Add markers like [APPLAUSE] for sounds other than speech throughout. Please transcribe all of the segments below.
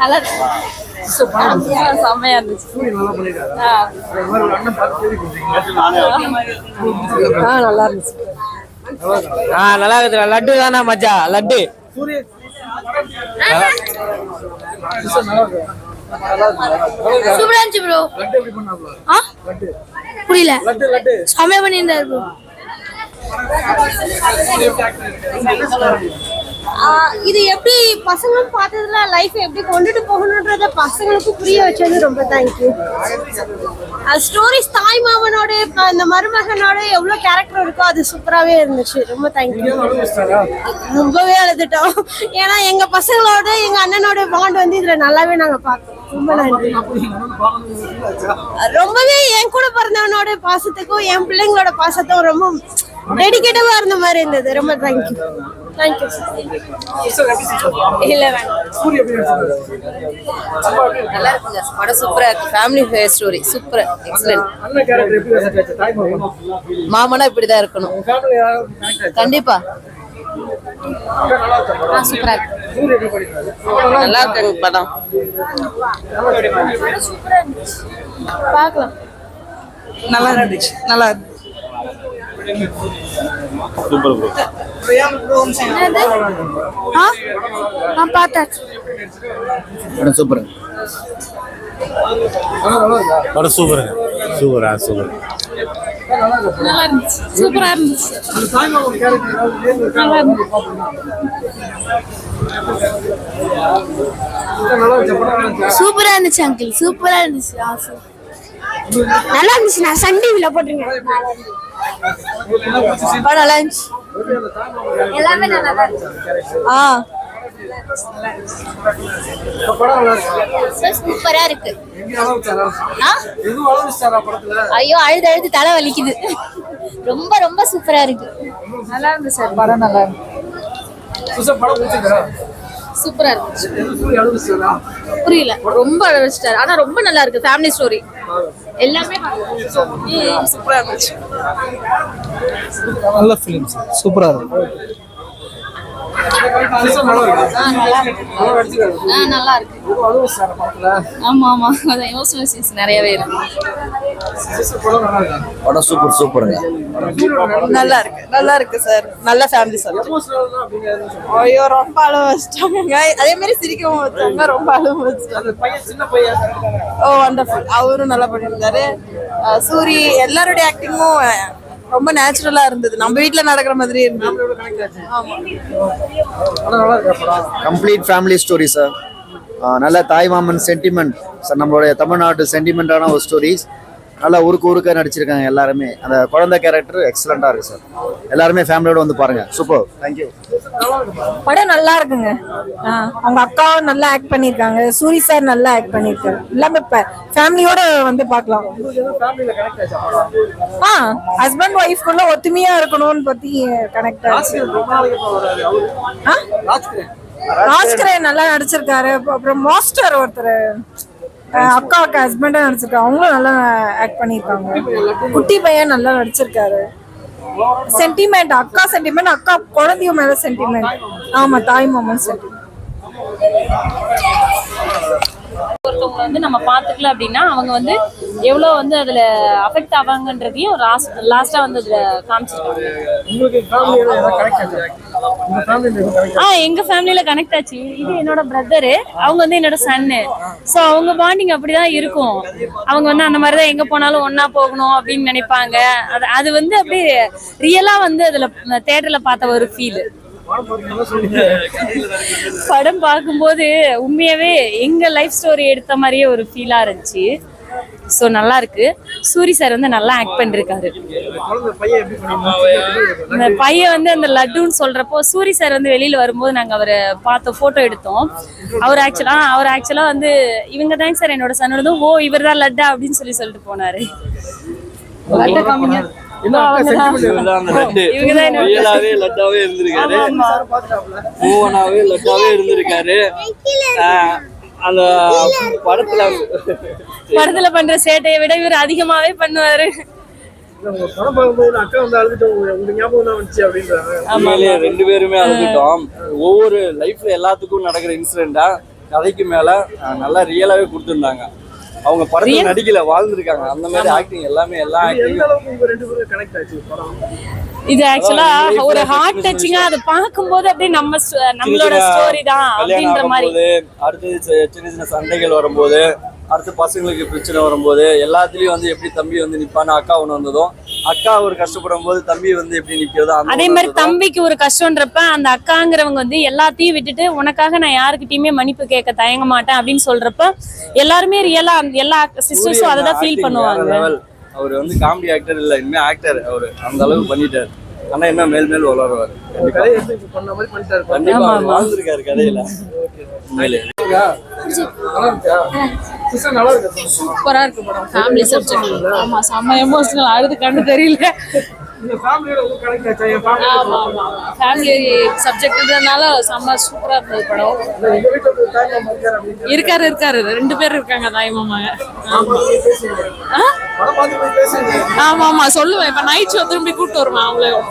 நல்லா செம்மையா இருந்துச்சு. ஆ நல்லா இருந்துச்சு ஆ நல்லா இருக்குது லட்டு தானே மச்சா லட்டு சூப்பரா இருந்துச்சு ப்ரோ ஆ புரியல செம்மையா பண்ணியிருந்தாரு ப்ரோ இது எப்படி பசங்களும் பார்த்ததுல லைஃப் எப்படி கொண்டுட்டு போகணுன்றத பசங்களுக்கு புரிய வச்சது ரொம்ப தேங்க்யூ ஸ்டோரிஸ் தாய் மாமனோட இப்ப அந்த மருமகனோட எவ்வளவு கேரக்டர் இருக்கோ அது சூப்பராகவே இருந்துச்சு. ரொம்ப தேங்க்யூ ரொம்பவே அழுதுட்டோம். ஏன்னா எங்க பசங்களோட எங்க அண்ணனோட பாண்ட் வந்து இதுல நல்லாவே நாங்க பார்த்தோம். ரொம்ப நன்றி. ரொம்பவே என் கூட பிறந்தவனோட பாசத்துக்கும் என் பிள்ளைங்களோட பாசத்துக்கும் ரொம்ப டெடிக்கேட்டிவா இருந்த மாதிரி இருந்தது. ரொம்ப தேங்க்யூ தேங்க்யூ இல்ல நல்லா இருக்குங்க. படம் சூப்பரா இருக்கு. ஃபேமிலி ஸ்டோரி சூப்பர் எக்ஸலன்ட் மாமனா இப்படிதான் இருக்கணும். கண்டிப்பா. சூப்பரா இருக்கு நல்லா இருக்குங்க படம். பார்க்கலாம். நல்லா இருந்துச்சு. நல்லா இருக்கு ஆ? நான் பார்த்தாச்சு படம் சூப்பருங்க படம் சூப்பருங்க சூப்பரா சூப்பர் நல்லா இருந்துச்சு சூப்பரா இருந்துச்சு. நல்லா இருந்துச்சு சூப்பரா இருந்துச்சு அங்கிள் சூப்பரா இருந்துச்சு சூப்பர். நல்லா இருந்துச்சு நான் சன் டிவில போட்டிருங்க நல்லா இருந்துச்சு எல்லாமே நல்லா தான் இருந்துச்சு ஆ. சூப்பரா இருக்கு. ஆ? ஐயோ அழுது அழுது தலை வலிக்குது. ரொம்ப ரொம்ப சூப்பரா இருக்கு. நல்லா இருந்து சார் படம் நல்லா இருக்கு சூப்பரா இருக்கு. புரியல ரொம்ப அழகாரு ஆனா ரொம்ப நல்லா இருக்கு ஃபேமிலி ஸ்டோரி எல்லாமே சூப்பராக இருந்துச்சு. நல்ல ஃபிலிம் சூப்பரா இருக்கு ஆ, நல்லா இருக்கு. ஆமா ஆமா. அதான் எமோஷனல் சீன்ஸ் நிறையவே இருக்கு. படம் சூப்பர் சூப்பருங்க நல்லா இருக்கு. நல்லா இருக்கு சார் நல்ல ஃபேமிலி சார் ஐயோ ரொம்ப அழுவ வச்சிட்டாங்க அதே மாதிரி சிரிக்கவும் வச்சாங்க ரொம்ப அழுவ வச்சிட்டாங்க. ஓ வண்டர்ஃபுல் அவரும் நல்லா பண்ணியிருந்தாரு சூரி எல்லாருடைய ஆக்டிங்கும் ரொம்ப நேச்சுரலா இருந்தது. நம்ம வீட்ல நடக்கிற மாதிரி கம்ப்ளீட் ஃபேமிலி ஸ்டோரி சார் நல்ல தாய்மாமன் சென்டிமெண்ட் சார் நம்மளுடைய தமிழ்நாட்டு சென்டிமெண்ட்டான ஒரு ஸ்டோரிஸ் நல்லா உருக்கு உருக்க நடிச்சிருக்காங்க எல்லாருமே. அந்த குழந்தை கேரக்டர் எக்ஸலண்ட்டாக இருக்கு சார் எல்லாருமே ஃபேமிலியோட வந்து பாருங்க. சூப்பர் தேங்க்யூ படம் நல்லா இருக்குங்க. ஆ, அவங்க அக்காவும் நல்லா ஆக்ட் பண்ணிருக்காங்க சூரி சார் நல்லா ஆக்ட் பண்ணிருக்காரு எல்லாமே இப்ப ஃபேமிலியோட வந்து பார்க்கலாம். ஆ ஹஸ்பண்ட் ஒய்ஃப்குள்ள ஒத்துமையா இருக்கணும்னு பத்தி கனெக்ட் ஆச்சு? ராஜ்கிரே நல்லா நடிச்சிருக்காரு. அப்புறம் மாஸ்டர் ஒருத்தர். அக்காவுக்கு ஹஸ்பண்டா நடிச்சிருக்காங்க. அவங்களும் நல்லா ஆக்ட் பண்ணியிருக்காங்க. குட்டி பையன் நல்லா நடிச்சிருக்காரு. சென்டிமெண்ட் அக்கா சென்டிமெண்ட் அக்கா குழந்தைய மேல சென்டிமெண்ட் ஆமா தாய் மாமன் சென்டிமெண்ட் ஒருத்தவங்க வந்து நம்ம பார்த்துக்கல அப்படின்னா அவங்க வந்து எவ்வளோ வந்து அதில் அஃபெக்ட் ஆவாங்கன்றதையும் லாஸ்ட் லாஸ்ட்டாக வந்து அதில் காமிச்சிருக்காங்க. ஆ எங்கள் ஃபேமிலியில் கனெக்ட் ஆச்சு. இது என்னோட பிரதரு அவங்க வந்து என்னோட சன்னு ஸோ அவங்க பாண்டிங் அப்படிதான் இருக்கும். அவங்க வந்து அந்த மாதிரி தான் எங்கே போனாலும் ஒன்றா போகணும் அப்படின்னு நினைப்பாங்க. அது அது வந்து அப்படியே ரியலாக வந்து அதில் தேட்டரில் பார்த்த ஒரு ஃபீல் படம் பார்க்கும்போது உண்மையாவே எங்க லைஃப் ஸ்டோரி எடுத்த மாதிரியே ஒரு ஃபீலா இருந்துச்சு. ஸோ நல்லா இருக்கு. சூரி சார் வந்து நல்லா ஆக்ட் பண்ணிருக்காரு. இந்த பையன் வந்து அந்த லட்டுன்னு சொல்றப்போ சூரி சார் வந்து வெளியில வரும்போது நாங்க அவரை பார்த்த போட்டோ எடுத்தோம். அவர் ஆக்சுவலா அவர் ஆக்சுவலா வந்து இவங்க தான் சார் என்னோட சன்னோட ஓ இவர் தான் லட்டா அப்படின்னு சொல்லி சொல்லிட்டு போனாரு. ரியலாவே லட்டாவே இருந்திருக்காரு. மூவனாவே லட்டாவே இருந்திருக்காரு. அந்த படத்துல படத்துல பண்ற சேட்டையை விட இவர் அதிகமாவே பண்ணுவாரு. ரெண்டு பேருமே அழுதுட்டோம். ஒவ்வொரு லைஃப்ல எல்லாத்துக்கும் நடக்கிற இன்சிடென்டா கதைக்கு மேல நல்லா ரியலாவே கொடுத்துருந்தாங்க. அவங்க படத்துல நடிக்கல வாழ்ந்துருக்காங்க. அந்த மாதிரி ஆக்டிங் எல்லாமே எல்லா ஆக்டிங் இது ஆக்சுவலா ஒரு ஹார்ட் டச்சிங்கா அதை பார்க்கும்போது அப்படியே நம்ம நம்மளோட ஸ்டோரி தான் அப்படின்ற மாதிரி. அடுத்தது சின்ன சின்ன சண்டைகள் வரும்போது அடுத்து பசங்களுக்கு பிரச்சனை வரும்போது எல்லாத்துலயும் வந்து எப்படி தம்பி வந்து நிப்பான்னு அக்கா ஒண்ணு வந்ததும் அக்கா ஒரு கஷ்டப்படும் போது தம்பி வந்து எப்படி நிக்கிறதோ அதே மாதிரி தம்பிக்கு ஒரு கஷ்டம்ன்றப்ப அந்த அக்காங்கிறவங்க வந்து எல்லாத்தையும் விட்டுட்டு உனக்காக நான் யாருக்கிட்டயுமே மன்னிப்பு கேட்க தயங்க மாட்டேன் அப்படின்னு சொல்றப்ப எல்லாருமே ரியலா எல்லா சிஸ்டர்ஸும் அதை தான் ஃபீல் பண்ணுவாங்க. அவர் வந்து காமெடி ஆக்டர் இல்ல இனிமே ஆக்டர் அவரு அந்த அளவுக்கு பண்ணிட்டாரு. ஆனா என்ன மேல் மேல் வளருவாரு கண்டிப்பா. வாழ்ந்திருக்காரு கதையில. உண்மையிலே. சூப்பரா இருக்கு படம். ஃபேமிலி சப்ஜெக்ட் ஆமா செம்ம எமோஷனல் அழுது கண்டு தெரியல. ஆமா ஆமா ஃபேமிலி சப்ஜெக்ட்ன்றதுனால செம்ம சூப்பரா இருந்தது படம். இருக்காரு இருக்காரு ரெண்டு பேர் இருக்காங்க தாய் மாமாங்க ஆமா? ஆமா. ஆமா சொல்லுவேன். இப்ப நைட் ஷோ திரும்பி கூட்டு வருவேன் அவங்களையும்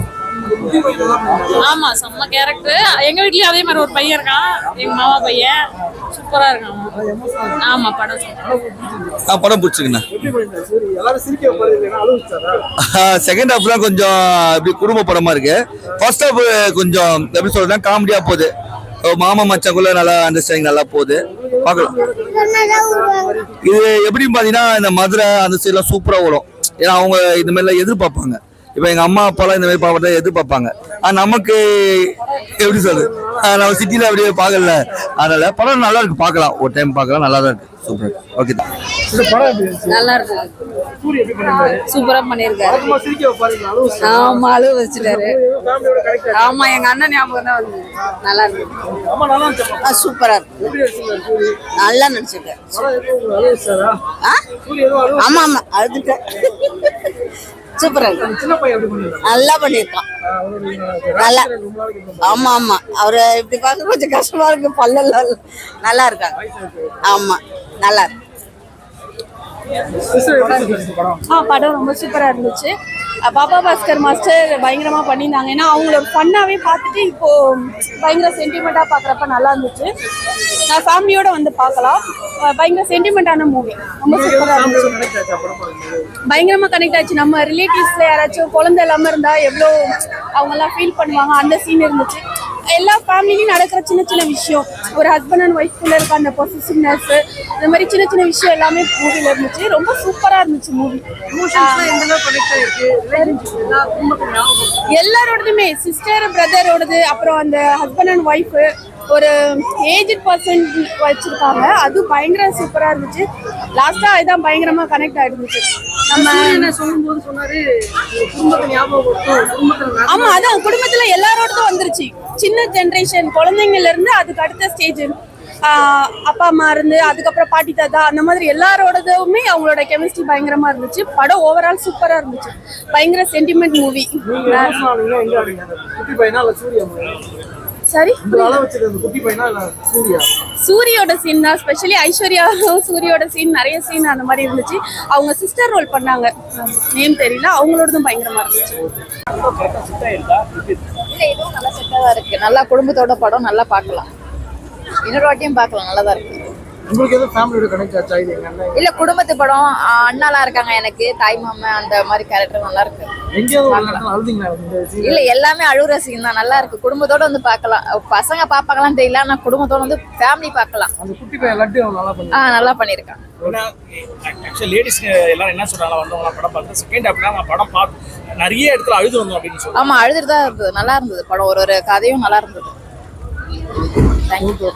ஆமா செம்ம கேரக்டர் எங்க வீட்லயும் அதே மாதிரி ஒரு பையன் இருக்கான். எங்க மாமா பையன். சூப்பரா இருக்கான். ஆமா படம் ஆ படம் பிடிச்சிங்கண்ணா செகண்ட் ஹாஃப்லாம் கொஞ்சம் இப்படி குடும்ப படமா இருக்கு. ஃபர்ஸ்ட் ஹாஃப் கொஞ்சம் எப்படி சொல்றதுன்னா காமெடியா போகுது. மாமா மச்சாக்குள்ள நல்லா அண்டர்ஸ்டாண்டிங் நல்லா போகுது. பார்க்கலாம். இது எப்படின்னு பார்த்தீங்கன்னா இந்த மதுரை அந்த சைட்லாம் சூப்பராக வரும். ஏன்னா அவங்க இந்த மாதிரிலாம் எதிர்பார்ப்பாங்க. இப்போ எங்கள் அம்மா அப்பாலாம் இந்த மாதிரி பார்ப்பத எதிர்பார்ப்பாங்க. ஆனால் நமக்கு எப்படி சொல்றது? நம்ம சிட்டியில் அப்படியே பார்க்கல. அதனால படம் நல்லா இருக்கு. பார்க்கலாம். ஒரு டைம் பார்க்கலாம். நல்லா தான் இருக்கு சூப்பர் ஓகே தான் நல்லா இருக்கு சூப்பரா பண்ணிருக்காரு ஆமா அழுவ வச்சுட்டாரு. ஆமா எங்க அண்ணன் ஞாபகம் தான் வந்து நல்லா இருக்கு சூப்பரா இருக்கு. நல்லா நடிச்சிருக்கேன் ஆமா ஆமா. அழுதுட்டேன். [LAUGHS] சூப்பரா நல்லா பண்ணியிருக்கான் நல்லா. ஆமா ஆமா. அவரை இப்படி பார்க்க கொஞ்சம் கஷ்டமா இருக்கு. பல்லெல்லாம் நல்லா இருக்காங்க. ஆமா நல்லா இருக்கு. ஆ படம் ரொம்ப சூப்பராக இருந்துச்சு. பாபா பாஸ்கர் மாஸ்டர் பயங்கரமாக பண்ணியிருந்தாங்க. ஏன்னா அவங்கள ஃபன்னாகவே பார்த்துட்டு இப்போ பயங்கர சென்டிமெண்ட்டாக பார்க்குறப்ப நல்லா இருந்துச்சு. நான் ஃபேமிலியோட வந்து பார்க்கலாம். பயங்கர சென்டிமெண்ட்டான மூவி ரொம்ப சூப்பராக இருந்துச்சு. பயங்கரமாக கனெக்ட் ஆச்சு நம்ம ரிலேட்டிவ்ஸில் யாராச்சும் குழந்தை இல்லாமல் இருந்தால் எவ்வளோ அவங்கெல்லாம் ஃபீல் பண்ணுவாங்க. அந்த சீன் இருந்துச்சு. எல்லா ஃபேமிலிலையும் நடக்கிற சின்ன சின்ன விஷயம். ஒரு ஹஸ்பண்ட் அண்ட் ஒய்ஃப்குள்ள இருக்க அந்த பொசிசிவ்னஸ் இந்த மாதிரி சின்ன சின்ன விஷயம் எல்லாமே மூவில இருந்துச்சு. ரொம்ப சூப்பரா இருந்துச்சு மூவி எல்லாரோடதுமே சிஸ்டர் பிரதரோடது அப்புறம் அந்த ஹஸ்பண்ட் அண்ட் ஒய்ஃப் ஒரு ஏஜ் பர்சன் வச்சிருக்காங்க. அது பயங்கர சூப்பரா இருந்துச்சு. லாஸ்டா இதான் பயங்கரமா கனெக்ட் ஆயிருந்துச்சு. நம்ம சொல்லும்போது சொன்னாரு குடும்பத்தை ஞாபகம் ஆமா அதான் குடும்பத்துல எல்லாரோடதும் வந்துருச்சு. சின்ன ஜென்ரேஷன் குழந்தைங்கள்லேருந்து அதுக்கு அடுத்த ஸ்டேஜ் அப்பா அம்மா இருந்து அதுக்கப்புறம் பாட்டி தாத்தா அந்த மாதிரி எல்லாரோடதுமே அவங்களோட கெமிஸ்ட்ரி பயங்கரமா இருந்துச்சு. படம் ஓவரால் சூப்பரா இருந்துச்சு. பயங்கர சென்டிமெண்ட் மூவி சரி சூரியோட சீன் தான் ஸ்பெஷலி ஐஸ்வர்யாவும் சூரியோட சீன் நிறைய சீன் அந்த மாதிரி இருந்துச்சு. அவங்க சிஸ்டர் ரோல் பண்ணாங்க. நேம் தெரியல அவங்களோடதும் பயங்கரமா இருந்துச்சு. இல்லை இதுவும் நல்லா செட்டாக தான் இருக்குது நல்லா குடும்பத்தோட படம் நல்லா பார்க்கலாம். இன்னொரு வாட்டியும் பார்க்கலாம். நல்லா தான் இருக்குது உங்களுக்கு எதுவும் ஃபேமிலியோட கனெக்ட் ஆச்சா? இது எங்க அண்ணன்? இல்ல குடும்பத்து படம் அண்ணாலாம் இருக்காங்க எனக்கு. தாய் மாமன் அந்த மாதிரி கேரக்டர் நல்லா இருக்கு. எங்கேயாவது அழுதிங்களா? இல்ல எல்லாமே அழுகுற சீன் தான். நல்லா இருக்கு. குடும்பத்தோட வந்து பார்க்கலாம். பசங்க பாப்பாங்களான்னு தெரியல ஆனா குடும்பத்தோட வந்து ஃபேமிலி பார்க்கலாம். அந்த குட்டி பையன் லட்டு நல்லா பண்ணி ஆ நல்லா பண்ணிருக்கான். ஆக்சுவலி லேடிஸ் எல்லாரும் என்ன சொல்றாங்க வந்தவங்க படம் பார்த்து செகண்ட் நான் படம் பார்த்து நிறைய இடத்துல அழுது வந்தோம் அப்படின்னு சொல்லுவாங்க ஆமா அழுதுட்டு தான் இருந்தது. நல்லா இருந்தது படம். ஒரு ஒரு கதையும் நல்லா இருந்தது. உங்களுக்கு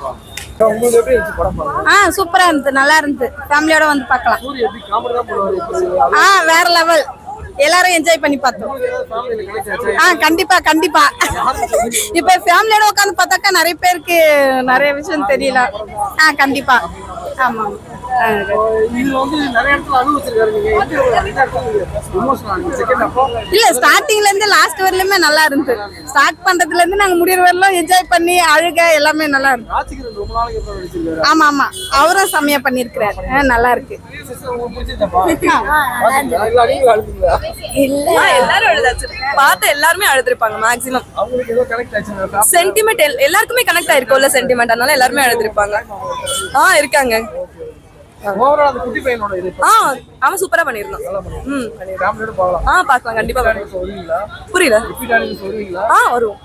ஆ சூப்பரா இருந்தது. நல்லா இருந்தது. ஃபேமிலியோட வந்து பார்க்கலாம். ஆ வேற லெவல் எல்லாரும் என்ஜாய் பண்ணி பார்த்தோம். ஆ கண்டிப்பா கண்டிப்பா. இப்ப ஃபேமிலியோட உட்காந்து பார்த்தாக்கா நிறைய பேருக்கு நிறைய விஷயம் தெரியல. ஆ கண்டிப்பா. ஆமா இல்ல ஸ்டார்டிங்ல இருந்து லாஸ்ட் வரலுமே நல்லா இருந்தது. ஸ்டார்ட் பண்றதுல இருந்து நாங்க முடியற வரலாம் என்ஜாய் பண்ணி அழுக எல்லாமே நல்லா இருக்கு ஆமா ஆமா. அவரும் செம்மையா பண்ணிருக்கிறாரு ஆ, நல்லா இருக்கு? இல்ல. பார்த்து எல்லாருமே அழுதுருப்பாங்க மேக்ஸிமம் சென்டிமெண்ட் எல்லாருக்குமே கனெக்ட் ஆயிருக்கும்ல சென்டிமெண்ட் அதனால எல்லாருமே அழுதுருப்பாங்க. ஆ இருக்காங்க. ஓவரால் அந்த குட்டி பையனோட இது ஆ அவன் சூப்பரா பண்ணிருந்தான் ம். ஃபேமிலியோட போகலாம் ஆ பார்க்கலாம். கண்டிப்பா வருவீங்களா புரியல. ஆ வருவோம்